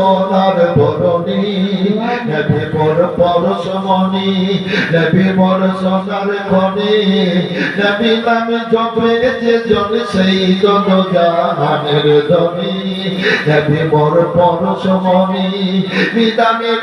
সোনার বরণি নেভে মোর পরশমণি সমনি মোর সোনার খনি। নেভে নামে জপে যে জন, সেই জন জাহানের জমি। নেভে মোর পরশমণি সমনি বিদানের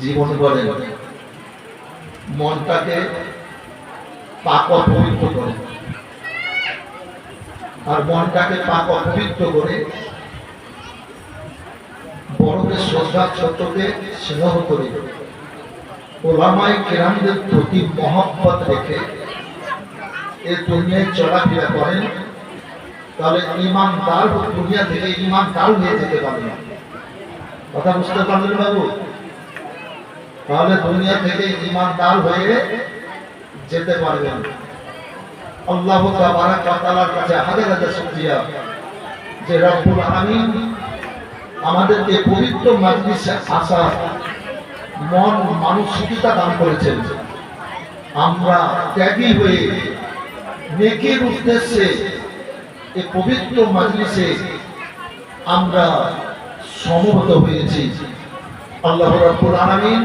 জীবন করেন মনটাকে পাক অপবিত্র করে। আর মনটাকে পাক অপবিত্র করে বড়কে শ্রদ্ধা ছোটকে স্নেহ করে। ওলামাই কেরামদের প্রতি মহব্বত রেখে এই দুনিয়ায় চলাফেরা করেন, তাহলে ইমানদার দুনিয়া থেকে ইমানদার হয়ে যেতে পারবে কথা বুঝতে পারলেন বাবু? তাহলে দুনিয়া থেকে ইমানদার হয়ে যেতে পারবেন। আল্লাহ তাআলার কাছে হাজার হাজার শুকরিয়া যে রব্বুল আলামিন আমাদেরকে পবিত্র মাজলিসে আসা মন মানসিকতা দান করেছেন। আমরা ত্যাগী হয়ে নেকির উদ্দেশ্যে এই পবিত্র মাজলিসে আমরা সমবেত হয়েছি। আল্লাহ রাব্বুল আলামিন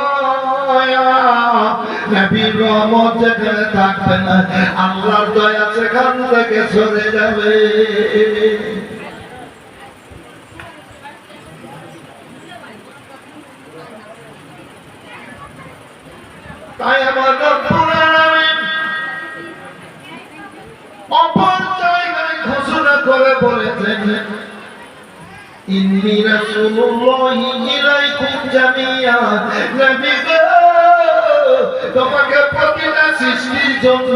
নবীর রহমত যেখানে থাকবে না, আল্লাহর দয়া সেখান থেকে সরে যাবে। তাই আমার অপর জায়গায় ঘোষণা করে বলেছেন, ইন্নি রাসূলুল্লাহি ইলাইকুম জামিয়া তোমাকে প্রতিটা সৃষ্টির জন্য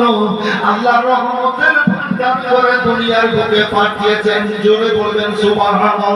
আল্লাহ রহমতের ভান্ডার করে দুনিয়ার বুকে পাঠিয়েছেন। জোরে বলবেন সুবহানাল্লাহ।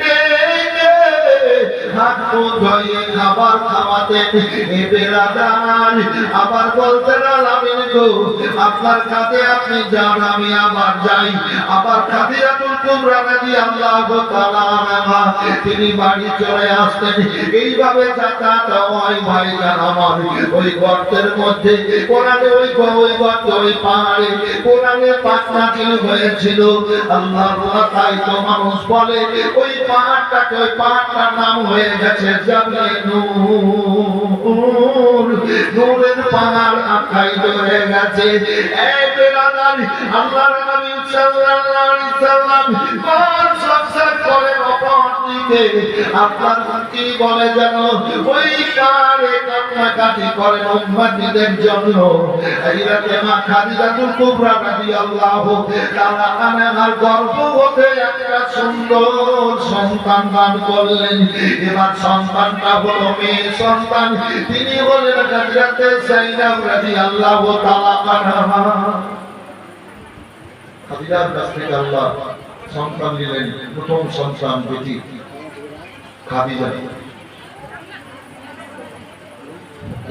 আবার আপনার আপনি যান, আমি আবার যাই। আবার তাআলা তিনি বাড়ি চলে আসতেন এইভাবে আমার। ওই গর্তের মধ্যে, কোরআনে ওই গর্ত ওই পাহাড়ে, কোরআনে হয়েছিল। আল্লাহ তাই তো মানুষ বলে, ওই পাহাড়টাকে, ওই পাহাড়টার নাম হয়ে গেছে গেছে যাবে নূর। নূরের পাহাড় আখ্যায়িত ধরে গেছে। এক বেরাদার আল্লাহর নবী সাল্লাল্লাহু আলাইহি সাল্লাম কোন অপর আপনার কি বলে যেন, ওই কারে কান্নাকাটি করেন উম্মতিদের জন্য। এই রাতে মা খাদিজাতুল কুবরা রাদিয়াল্লাহু তাআলা আনহার গর্ভবতী একটা সুন্দর সন্তান দান করলেন। এবার সন্তানটা হলো মেয়ে সন্তান। তিনি হলেন হযরতে সাইনাব রাদিয়াল্লাহু তাআলা আনহা। খাদিজার কাছ থেকে আল্লাহ সন্তান দিলেন প্রথম সন্তান বেটি। খাদিজা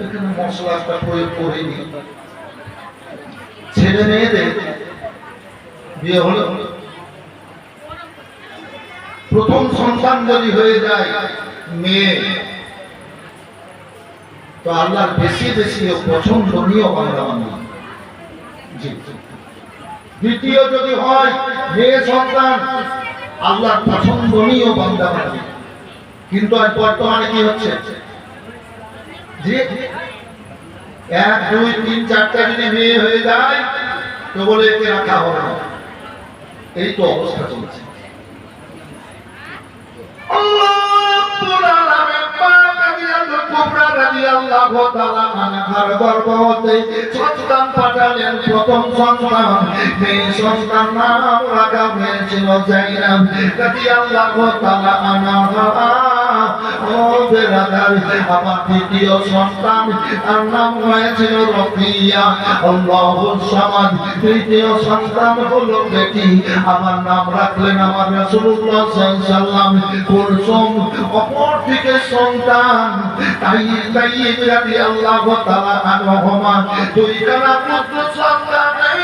এখানে মশলাটা প্রয়োগ করিনি। ছেলে মেয়েদের বিয়ে হলো। প্রথম সন্তান যদি হয়ে যায় মেয়ে, তো আল্লাহর বেশি বেশি পছন্দনীয় বাংলা বাংলা দ্বিতীয় যদি হয়, মেয়ে সন্তান, আল্লাহর পছন্দনীয় বান্দা বান্দি কিন্তু বর্তমানে কি হচ্ছে? এক, দুই, তিন, চারটা দিনে মেয়ে হয়ে যায় তো বলে একে রাখা হবে না। এই তো অবস্থা চলছে। আল্লাহ কুবরা রাদিয়াল্লাহু আমার দ্বিতীয় সন্তান। তার নাম হয়েছিল রফিয়া। আল্লাহু তৃতীয় সন্তান হলো বেটি। আমার নাম রাখলেন আমার রাসূলুল্লাহ সাল্লাল্লাহু অপর দিকে সন্তান। তাই তাই রাদি আল্লাহ তাআলা আনহুমা দুই খানা পুত্র সন্তান এই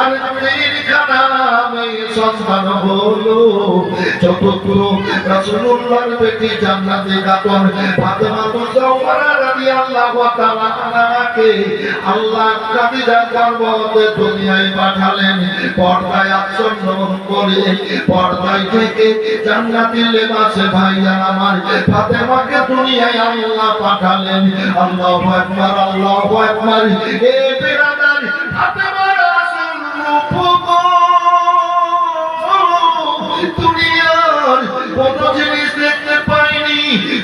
আর মেয়ের খানা চতুর্থ রাসূলুল্লাহর বেটি জান্নাতে গাতন ফাতেমা তো জাওহরা রাদিয়াল্লাহু তাআলা আনহাকে আল্লাহ খাদিজা গর্ভবতী দুনিয়ায় পাঠালেন। পর্দায় আচ্ছন্ন করে, পর্দায় থেকে জান্নাতি লেবাসে ভাইজান আমার ফাতেমাকে দুনিয়ায় আল্লাহ পাঠালেন। আল্লাহু আকবার আল্লাহু আকবার। এ বিরাদার ফাতেমার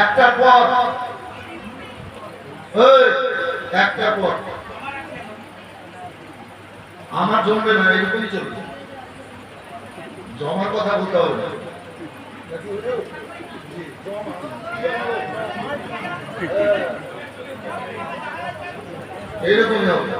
একটা পর একটা পর আমার জমবে না, এরকমই চলবে। জমার কথা বলতে হবে এইরকমই হবে?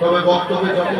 তবে বক্তব্যে যত